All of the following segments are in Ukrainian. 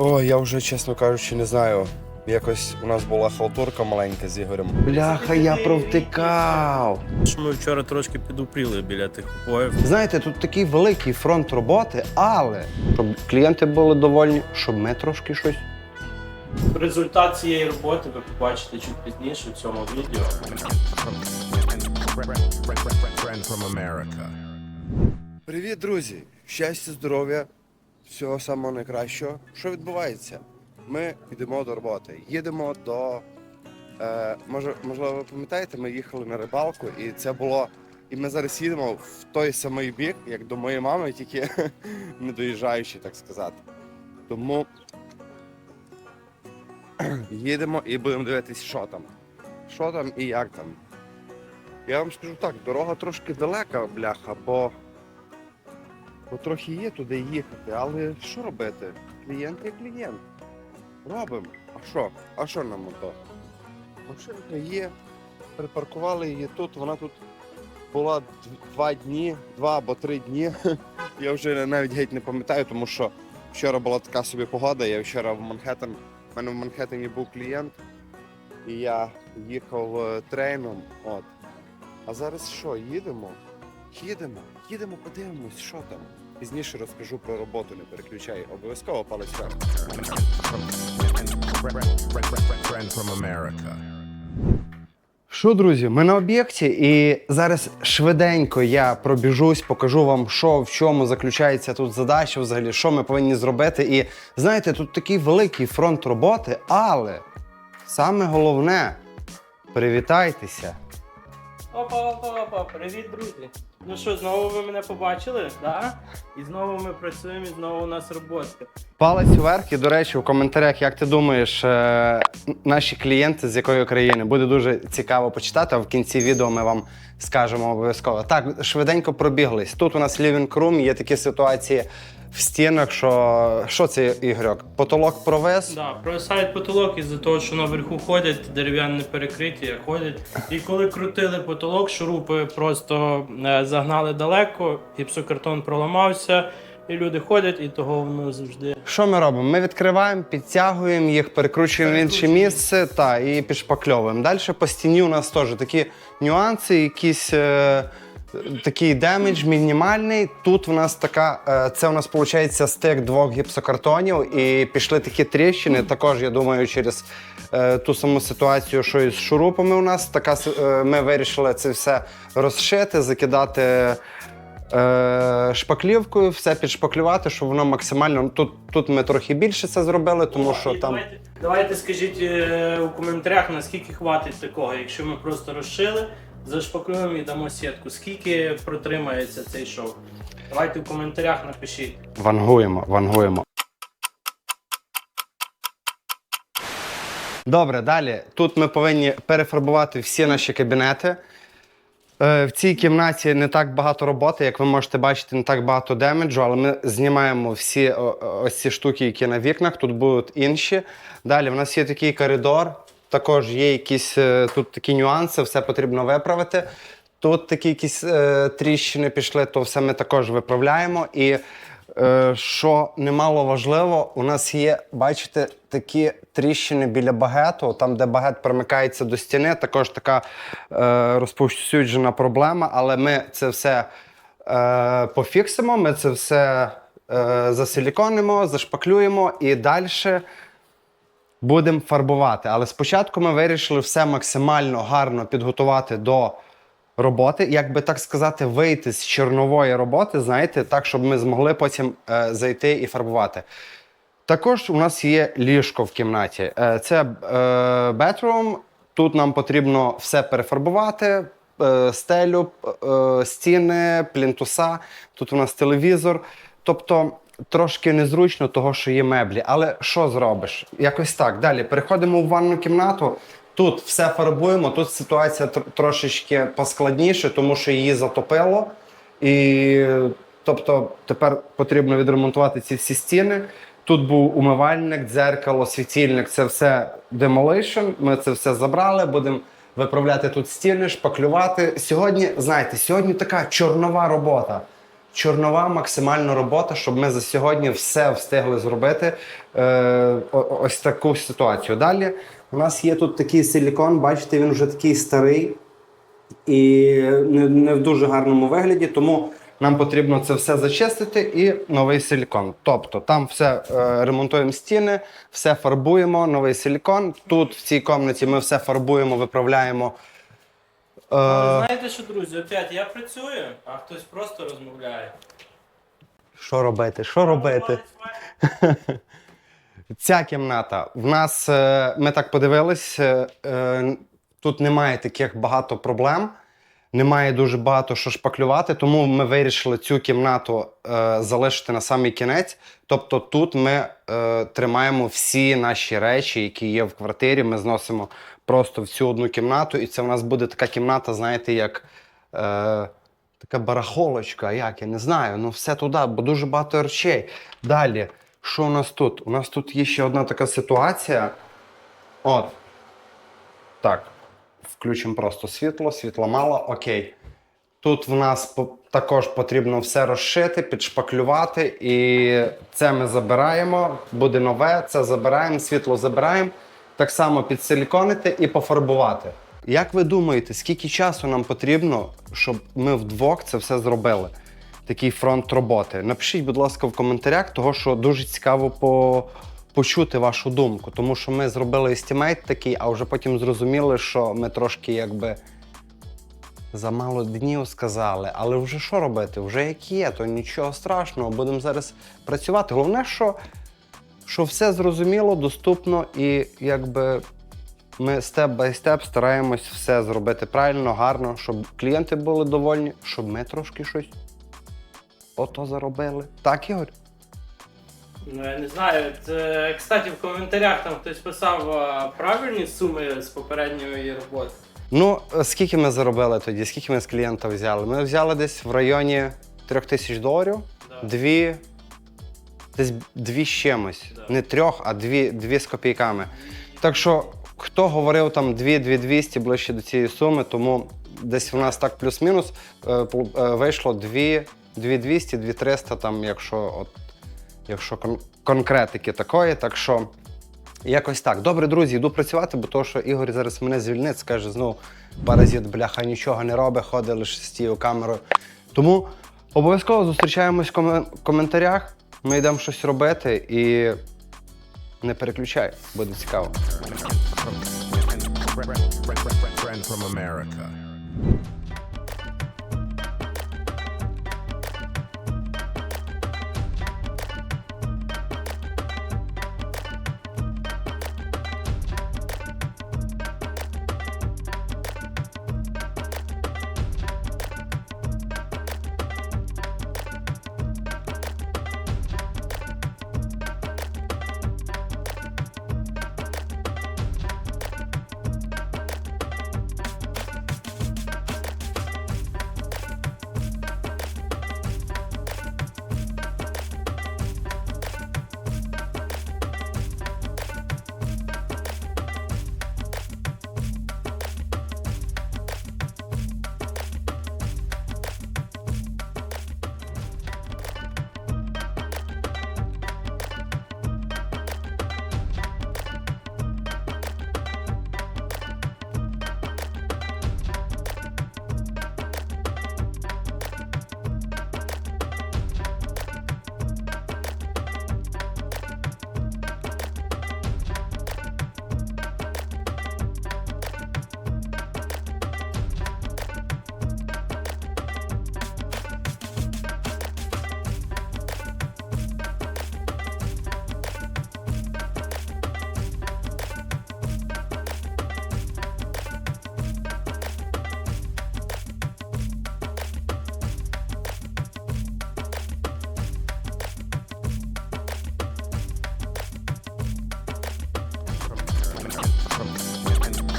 Ой, я вже, чесно кажучи, не знаю. Якось у нас була халтурка маленька з Ігорем. Бляха, я провтикав. Що ми вчора трошки підупріли біля тих обоїв. Знаєте, тут такий великий фронт роботи, але щоб клієнти були довольні, щоб ми трошки щось. Результат цієї роботи ви побачите чуть пізніше в цьому відео. friend from America. Привіт, друзі! Щастя, здоров'я, всього самого найкращого. Що відбувається? Ми йдемо до роботи. Їдемо до. Е, може, можливо, ви пам'ятаєте, ми їхали на рибалку, і це було. І ми зараз їдемо в той самий бік, як до моєї мами, тільки не доїжджаючи, так сказати. Тому їдемо і будемо дивитися, що там. Що там і як там. Я вам скажу так, дорога трошки далека, бляха, бо, бо трохи є туди їхати, але що робити? Клієнт є клієнт. Робимо. А що? А що нам ото? Машинка є, припаркували її тут, вона тут була два дні, два або три дні. Я вже навіть геть не пам'ятаю, тому що вчора була така собі погода, я вчора в Манхеттен, в мене в Манхеттені був клієнт, і я їхав е, трейном. От. А зараз що, їдемо? Їдемо, їдемо, подивимось, що там. Пізніше розкажу про роботу, не переключай. Обов'язково палець вверх. Що, друзі, ми на об'єкті, і зараз швиденько я пробіжусь, покажу вам, що в чому заключається тут задача, взагалі, що ми повинні зробити. І знаєте, тут такий великий фронт роботи, але саме головне привітайтеся. Опа, опа, опа, привіт, друзі. Ну що, знову ви мене побачили? Да? І знову ми працюємо, і знову у нас робота. Палець вверх, і до речі, в коментарях, як ти думаєш, е, наші клієнти з якої країни буде дуже цікаво почитати. А в кінці відео ми вам скажемо обов'язково. Так, швиденько пробіглись. Тут у нас living room, є такі ситуації в стінах, що що це ігорьок? Потолок провис. Да, провисають потолок із-за того, що наверху ходять, дерев'яне перекриття ходять. І коли крутили потолок, шурупи просто е, загнали далеко, гіпсокартон проламався, і люди ходять, і того воно завжди. Що ми робимо? Ми відкриваємо, підтягуємо їх, перекручуємо в інше місце та, і підшпакльовуємо. Далі по стіні у нас теж такі нюанси, якісь. Е, Такий демедж мінімальний. Тут в нас така, е, це у нас виходить стик двох гіпсокартонів, і пішли такі тріщини. Також я думаю, через е, ту саму ситуацію, що і з шурупами у нас. Така е, ми вирішили це все розшити, закидати шпаклівкою, все підшпаклювати, щоб воно максимально. ну, Тут, тут ми трохи більше це зробили, тому що там. Давайте, давайте скажіть у коментарях, наскільки хватить такого, якщо ми просто розшили, зашпаклюємо і дамо сітку. Скільки протримається цей шов? Давайте в коментарях напишіть. Вангуємо, вангуємо. Добре, далі. Тут ми повинні перефарбувати всі наші кабінети. Е, В цій кімнаті не так багато роботи, як ви можете бачити, не так багато демеджу, але ми знімаємо всі о- ось ці штуки, які на вікнах. Тут будуть інші. Далі в нас є такий коридор. Також є якісь е, тут такі нюанси, все потрібно виправити. Тут такі якісь е, тріщини пішли, то все ми також виправляємо. І е, що немало важливо, у нас є, бачите, такі тріщини біля багету, там, де багет примикається до стіни, також така е, розповсюджена проблема, але ми це все е, пофіксимо, ми це все е, засиліконимо, зашпаклюємо і далі будемо фарбувати. Але спочатку ми вирішили все максимально гарно підготувати до роботи, як би так сказати, вийти з чорнової роботи, знаєте, так, щоб ми змогли потім е, зайти і фарбувати. Також у нас є ліжко в кімнаті. Е, Це е, bedroom. Тут нам потрібно все перефарбувати: е, стелю, е, стіни, плінтуса. Тут у нас телевізор. Тобто трошки незручно, того, що є меблі. Але що зробиш? Якось так. Далі переходимо в ванну кімнату. Тут все фарбуємо. Тут ситуація тр- трошечки поскладніше, тому що її затопило. І тобто тепер потрібно відремонтувати ці всі стіни. Тут був умивальник, дзеркало, світильник це все demolition. Ми це все забрали, будемо виправляти тут стіни, шпаклювати. Сьогодні, знаєте, сьогодні така чорнова робота. Чорнова максимальна робота, щоб ми за сьогодні все встигли зробити. Е, ось таку ситуацію. Далі у нас є тут такий силікон, бачите, він вже такий старий і не, в дуже гарному вигляді, тому нам потрібно це все зачистити і новий силікон. Тобто там все е, ремонтуємо стіни, все фарбуємо, новий силікон. Тут в цій кімнаті ми все фарбуємо, виправляємо. Але знаєте що, друзі, опять я працюю, а хтось просто розмовляє. що робити? Що робити? Ця кімната. В нас е, ми так подивились, е, е, тут немає таких багато проблем, немає дуже багато що шпаклювати, тому ми вирішили цю кімнату е, залишити на самий кінець. Тобто тут ми е, тримаємо всі наші речі, які є в квартирі. Ми зносимо просто в цю одну кімнату, і це в нас буде така кімната, знаєте, як. Е, Така барахолочка, як я не знаю, ну все туди, бо дуже багато речей. Далі, що у нас тут? У нас тут є ще одна така ситуація. От. Так. Включимо просто світло, світла мало, окей. Тут в нас також потрібно все розшити, підшпаклювати, і це ми забираємо, буде нове, це забираємо, світло забираємо. Так само підсиліконити і пофарбувати. Як ви думаєте, скільки часу нам потрібно, щоб ми вдвох це все зробили? Такий фронт роботи. Напишіть, будь ласка, в коментарях, того що дуже цікаво по... почути вашу думку. Тому що ми зробили естімейт такий, а вже потім зрозуміли, що ми трошки якби замало днів сказали. Але вже що робити? Вже як є, то нічого страшного, будемо зараз працювати. Головне, що, що все зрозуміло, доступно і якби ми степ бай степ стараємось все зробити правильно, гарно, щоб клієнти були довольні, щоб ми трошки щось ото заробили. Так, Ігор? Ну я не знаю. Це, кстати, в коментарях там хтось писав а, правильні суми з попередньої роботи. Ну, скільки ми заробили тоді? Скільки ми з клієнта взяли? Ми взяли десь в районі трьох тисяч доларів. Да. Дві. Десь дві з чимось. Да. Не трьох, а дві, дві з копійками. Так що, хто говорив там 2-200 ближче до цієї суми, тому десь у нас так плюс-мінус е, е, вийшло 2 2200, 2300, там, якщо, от, якщо кон- конкретики такої. Так що якось так. Добре, друзі, йду працювати, бо то, що Ігор зараз мене звільнить, скаже знову паразит, бляха, нічого не робить, ходить лише з тією камерою. Тому обов'язково зустрічаємось в комен- коментарях. Ми йдемо щось робити і не переключай, буде цікаво.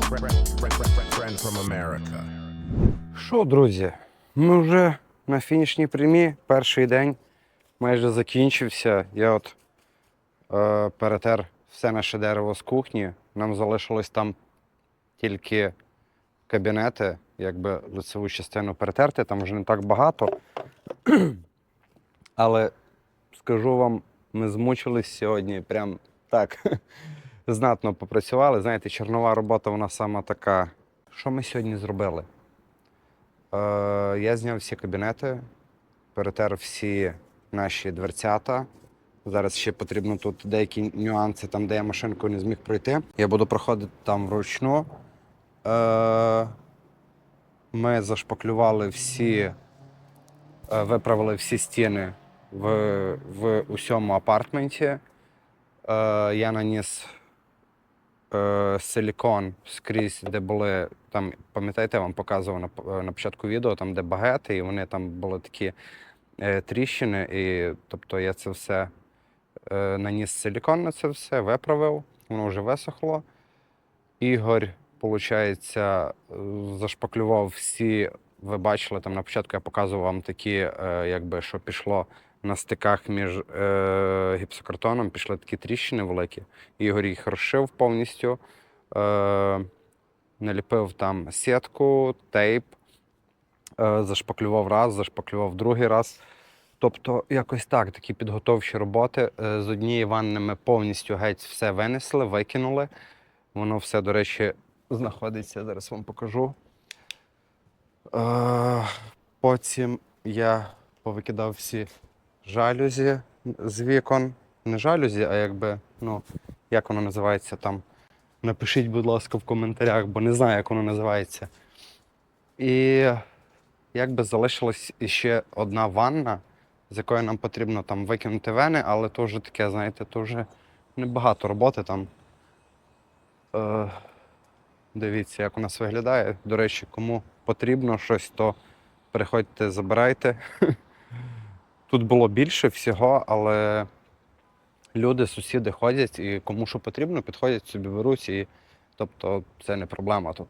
Friend from America. Що, друзі, ми вже на фінішній прямі. Перший день майже закінчився. Я от е, перетер все наше дерево з кухні. Нам залишилось там тільки кабінети, якби лицеву частину перетерти, там вже не так багато. Але скажу вам, ми змучились сьогодні, прям так знатно попрацювали. Знаєте, чорнова робота, вона сама така. Що ми сьогодні зробили? Е, я зняв всі кабінети, перетер всі наші дверцята. Зараз ще потрібно тут деякі нюанси, там, де я машинкою не зміг пройти. Я буду проходити там вручну. Е, ми зашпаклювали всі, е, виправили всі стіни в, в усьому апартменті. Е, я наніс е, силікон скрізь, де були там, пам'ятаєте, я вам показував на, на початку відео, там, де багети, і вони там були такі е, тріщини. І, тобто я це все е, наніс силікон на це все, виправив, воно вже висохло. Ігор, виходить, зашпаклював всі. Ви бачили, там на початку я показував вам такі, е, якби що пішло на стиках між е, гіпсокартоном, пішли такі тріщини великі. Ігор їх розшив повністю, е, наліпив там сітку, тейп, е, зашпаклював раз, зашпаклював другий раз. Тобто, якось так, такі підготовчі роботи. Е, З однієї ванни ми повністю геть все винесли, викинули. Воно все, до речі, знаходиться. Зараз вам покажу. Е, Потім я повикидав всі жалюзі з вікон. Не жалюзі, а якби, ну, як воно називається там. Напишіть, будь ласка, в коментарях, бо не знаю, як воно називається. І якби залишилась іще одна ванна, з якої нам потрібно там викинути вени, але то вже таке, знаєте, то вже небагато роботи там. Е, дивіться, як у нас виглядає. До речі, кому потрібно щось, то приходьте, забирайте. Тут було більше всього, але люди, сусіди ходять і кому що потрібно, підходять собі, беруть, і тобто це не проблема тут.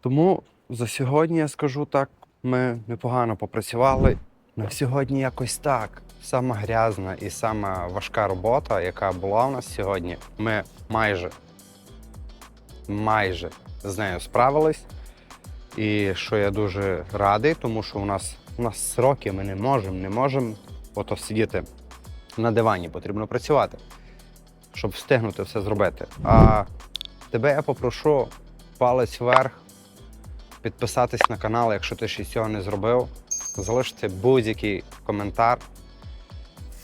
Тому за сьогодні я скажу так, ми непогано попрацювали. На сьогодні якось так. Сама грязна і сама важка робота, яка була у нас сьогодні, ми майже, майже з нею справились. І що я дуже радий, тому що у нас, у нас сроки, ми не можемо, не можемо ото сидіти на дивані, потрібно працювати, щоб встигнути все зробити. А тебе я попрошу палець вверх, підписатись на канал, якщо ти ще цього не зробив, залишити будь-який коментар.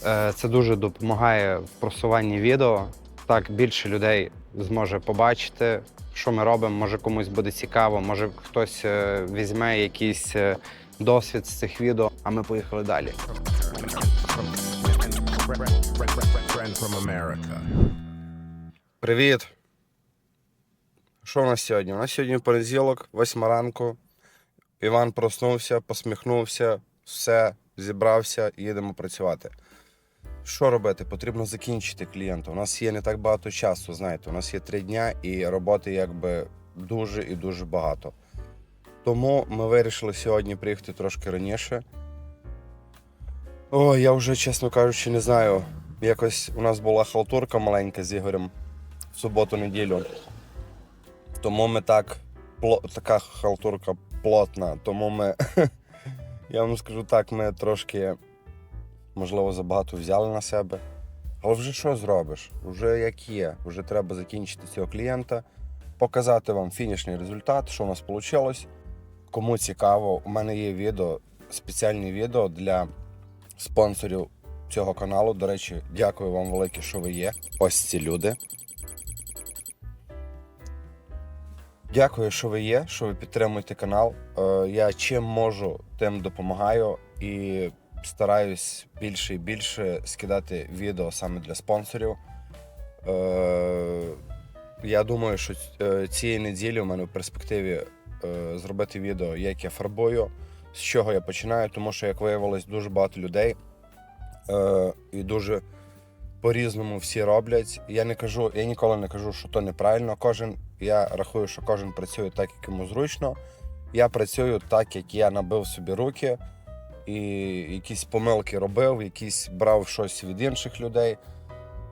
Е, Це дуже допомагає в просуванні відео. Так більше людей зможе побачити, що ми робимо. Може комусь буде цікаво, може хтось е, візьме якийсь е, досвід з цих відео, а ми поїхали далі. Привіт! Що у нас сьогодні? У нас сьогодні понеділок, восьма ранку. Іван проснувся, посміхнувся, все, зібрався їдемо працювати. Що робити? Потрібно закінчити клієнта. У нас є не так багато часу, знаєте, у нас є три дня і роботи якби дуже і дуже багато. Тому ми вирішили сьогодні приїхати трошки раніше. О, я вже, чесно кажучи, не знаю. Якось у нас була халтурка маленька з Ігорем в суботу-неділю. Тому ми так, така халтурка плотна. Тому ми, я вам скажу так, ми трошки, можливо, забагато взяли на себе. Але вже що зробиш? Вже як є. Вже треба закінчити цього клієнта, показати вам фінішний результат, що у нас вийшло. Кому цікаво, у мене є відео, спеціальні відео для спонсорів цього каналу. До речі, дякую вам велике, що ви є. Ось ці люди. Дякую, що ви є, що ви підтримуєте канал. Е, Я чим можу, тим допомагаю і стараюсь більше і більше скидати відео саме для спонсорів. Е, Я думаю, що е, цієї неділі у мене в перспективі зробити відео, як я фарбую, з чого я починаю, тому що, як виявилось, дуже багато людей е, і дуже по-різному всі роблять. Я не кажу, я ніколи не кажу, що то неправильно. Кожен, я рахую, що кожен працює так, як йому зручно. Я працюю так, як я набив собі руки, і якісь помилки робив, якісь брав щось від інших людей.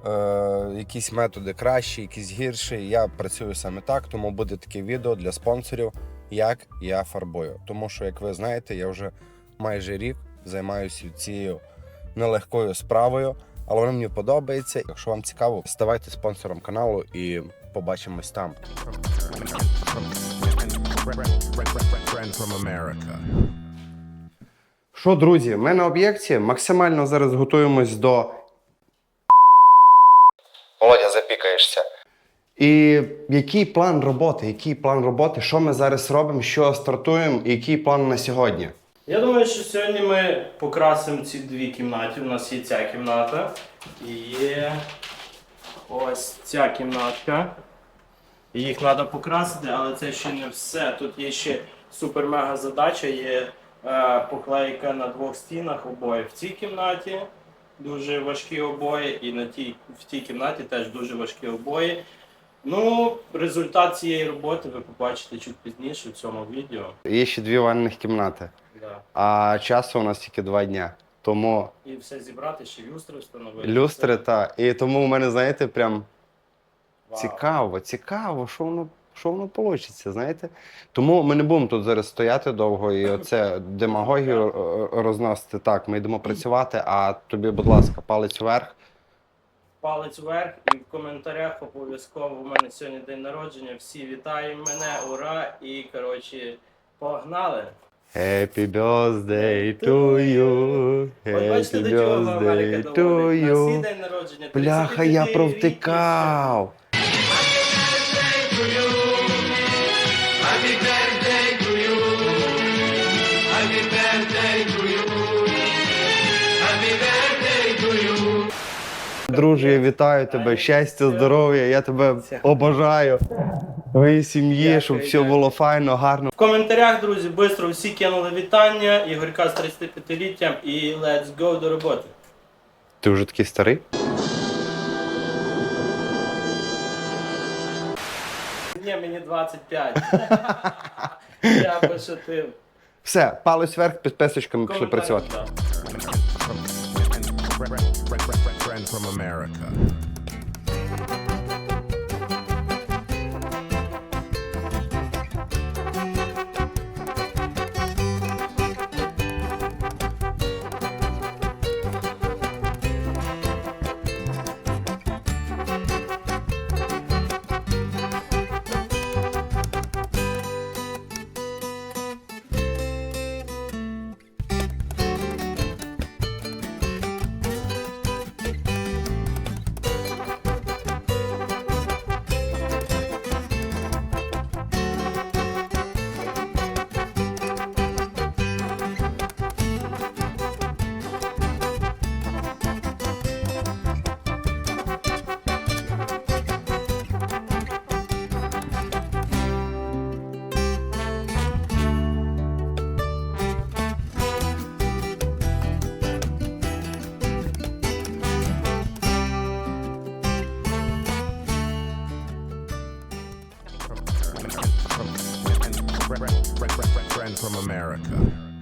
Е, якісь методи кращі, якісь гірші. Я працюю саме так, тому буде таке відео для спонсорів, як я фарбую. Тому що, як ви знаєте, я вже майже рік займаюся цією нелегкою справою, але воно мені подобається. Якщо вам цікаво, ставайте спонсором каналу і побачимось там. Що, друзі, ми на об'єкті максимально зараз готуємось до. Володя, запікаєшся. І який план роботи? Який план роботи? Що ми зараз робимо? Що стартуємо? І який план на сьогодні? Я думаю, що сьогодні ми покрасимо ці дві кімнати. У нас є ця кімната і є ось ця кімнатка. Їх треба покрасити, але це ще не все. Тут є ще супер-мега задача, є е, поклейка на двох стінах обоїв в цій кімнаті. Дуже важкі обої, і на тій, в тій кімнаті теж дуже важкі обої. Ну, результат цієї роботи ви побачите чуть пізніше в цьому відео. Є ще дві ванних кімнати, Да. а часу у нас тільки два дня. Тому І все зібрати, ще люстри встановити. люстри Це- та. І тому у мене, знаєте, прям Вау. цікаво, цікаво, що воно. Що воно вийде, знаєте? Тому ми не будемо тут зараз стояти довго і оце демагогію е, розносити. Так, ми йдемо працювати, а тобі, будь ласка, палець вверх. Палець вверх і в коментарях обов'язково у мене сьогодні день народження. Всі вітаємо мене, ура! І коротше, погнали! Happy birthday to you. От бачите, Happy до чого Америка birthday to доводить. На всі you. день народження. Бляха, я 35 років. провтикав. Друже, я вітаю тебе. Щастя, здоров'я, я тебе обожаю. Твоїй сім'ї, щоб все було файно, гарно. В коментарях, друзі, швидко всі кинули вітання. Ігорька з 35-літтям і let's go до роботи. Ти вже такий старий? Ні, мені 25. Я пошутив. Все, палець вверх, підписочка, ми пішли працювати. Friend from America.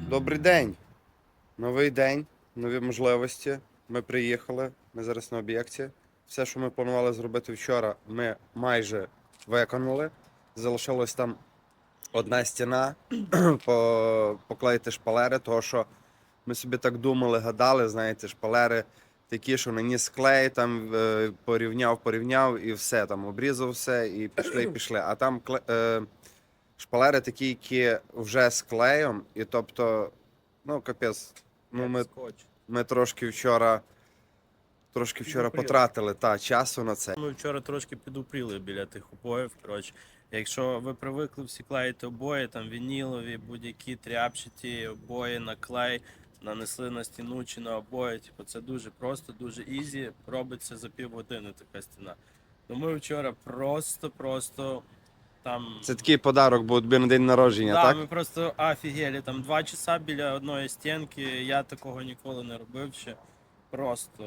Добрий день. Новий день, нові можливості. Ми приїхали. Ми зараз на об'єкті. Все, що ми планували зробити вчора, ми майже виконали. Залишилась там одна стіна, по- поклеїти шпалери, того що ми собі так думали, гадали, знаєте, шпалери такі, що наніс клей, там е, порівняв, порівняв і все, там обрізав все, і пішли, пішли. А там е, шпалери такі, які вже з клеєм, і тобто, ну, капець, ну, ми, ми трошки вчора. Трошки вчора Підупріли. потратили та часу на це. Ми вчора трошки підупріли біля тих обоїв. Коротше, якщо ви привикли всі клеїти обої, там вінілові, будь-які тряпчаті обої на клей, нанесли на стіну чи на обої. Типу, це дуже просто, дуже ізі. Робиться за півгодини така стіна. Ну ми вчора просто-просто там. Це такий подарок був тобі на день народження, да, так? ми просто офігели. Там два часа біля одної стінки. Я такого ніколи не робив ще. Просто.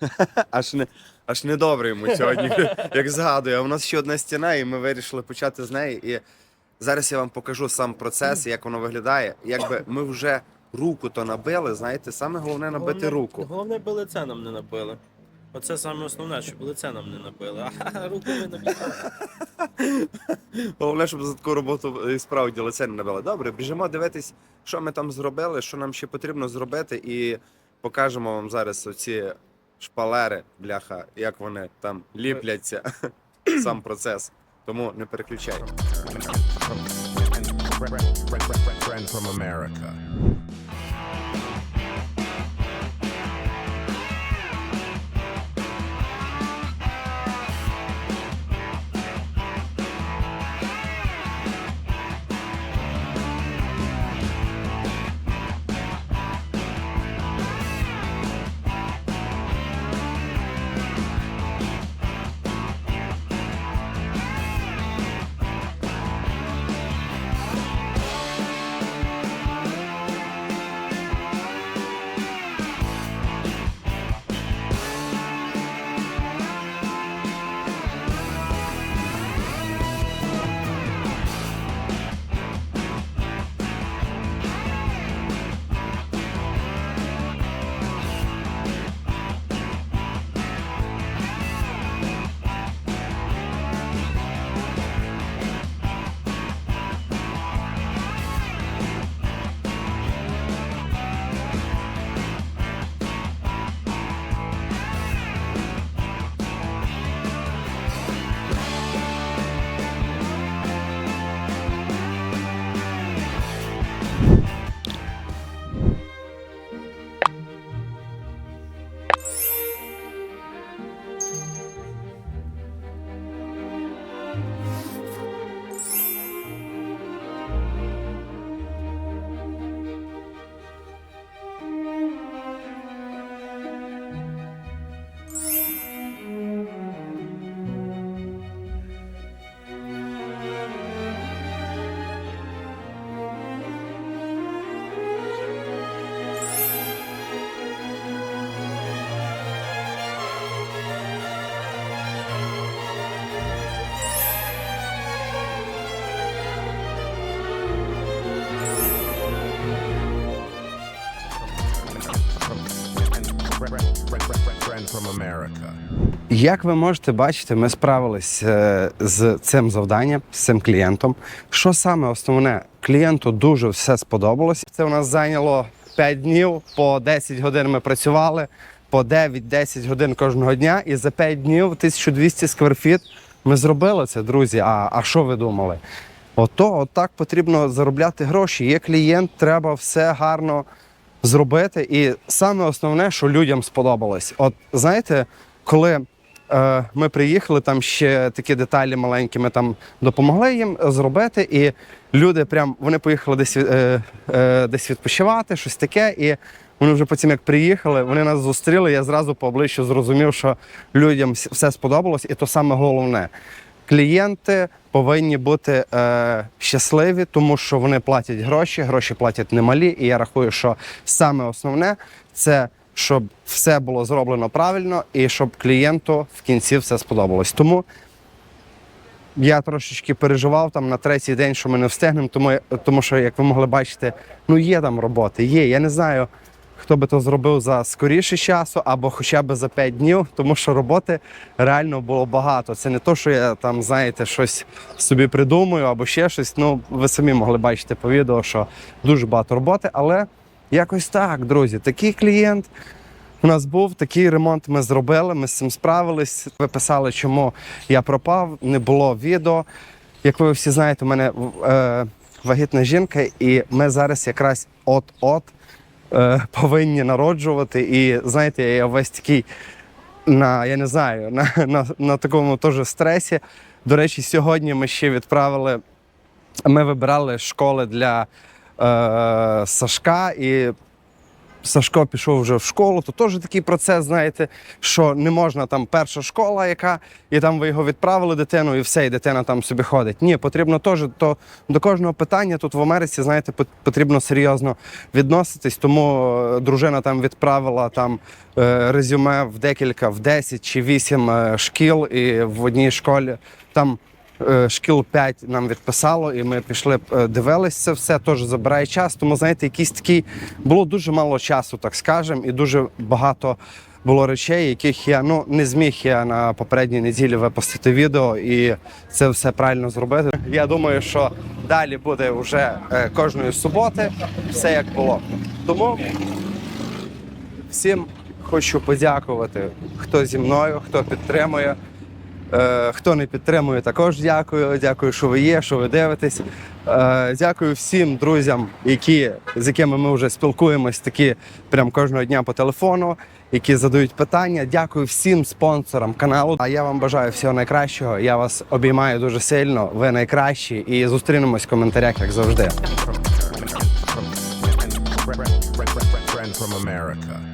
Аж не аж не добре йому сьогодні, як згадую. А у нас ще одна стіна, і ми вирішили почати з неї. І зараз я вам покажу сам процес, як воно виглядає. Якби ми вже руку то набили, знаєте, саме головне набити Головне- руку. Головне, би лице нам не набили. Оце саме основне, щоб лице нам не набили. А руку ми набили. Головне, щоб за таку роботу і справді лице не набили. Добре, біжимо дивитись, що ми там зробили, що нам ще потрібно зробити, і покажемо вам зараз оці шпалери, бляха, як вони там ліпляться. Сам процес. Тому не переключай. Як ви можете бачити, ми справились е, з цим завданням, з цим клієнтом. Що саме основне, клієнту дуже все сподобалось. Це у нас зайняло 5 днів, по 10 годин ми працювали, по 9-10 годин кожного дня. І за 5 днів 1200 скверфіт ми зробили це, друзі. А, а що ви думали? Ото, отак потрібно заробляти гроші. Є клієнт, треба все гарно зробити. І саме основне, що людям сподобалось. От знаєте, коли ми приїхали, там ще такі деталі маленькі, ми там допомогли їм зробити, і люди прям вони поїхали десь, е, е, десь відпочивати, щось таке. І вони вже потім, як приїхали, вони нас зустріли. Я зразу по обличчю зрозумів, що людям все сподобалось, і то саме головне. Клієнти повинні бути е, щасливі, тому що вони платять гроші, гроші платять немалі. І я рахую, що саме основне це щоб все було зроблено правильно і щоб клієнту в кінці все сподобалось. Тому я трошечки переживав там на третій день, що ми не встигнемо, тому, тому що, як ви могли бачити, ну є там роботи, є. Я не знаю, хто би то зробив за скоріше часу або хоча б за 5 днів, тому що роботи реально було багато. Це не то, що я там, знаєте, щось собі придумаю або ще щось. Ну, ви самі могли бачити по відео, що дуже багато роботи, але якось так, друзі, такий клієнт. У нас був такий ремонт. Ми зробили, ми з цим справились. Ви писали, чому я пропав, не було відео. Як ви всі знаєте, у мене е, вагітна жінка, і ми зараз якраз от-от е, повинні народжувати. І знаєте, я весь такий на я не знаю, на, на, на такому теж стресі. До речі, сьогодні ми ще відправили. Ми вибирали школи для Сашка, і Сашко пішов вже в школу, то теж такий процес, знаєте, що не можна там перша школа, яка, і там ви його відправили дитину, і все, і дитина там собі ходить. Ні, потрібно теж то до кожного питання тут в Америці, знаєте, потрібно серйозно відноситись. Тому е, дружина там відправила там е, резюме в декілька, в 10 чи 8 е, шкіл, і в одній школі там. Е, Шкіл 5 нам відписало, і ми пішли, е, дивились це все, теж забирає час. Тому, знаєте, якийсь такий було дуже мало часу, так скажемо, і дуже багато було речей, яких я ну не зміг я на попередній неділі випустити відео і це все правильно зробити. Я думаю, що далі буде вже е, кожної суботи все як було. Тому всім хочу подякувати, хто зі мною, хто підтримує. Е, хто не підтримує, також дякую. Дякую, що ви є, що ви дивитесь. Е, дякую всім друзям, які, з якими ми вже спілкуємось такі прям кожного дня по телефону, які задають питання. Дякую всім спонсорам каналу. А я вам бажаю всього найкращого. Я вас обіймаю дуже сильно. Ви найкращі і зустрінемось в коментарях, як завжди. America.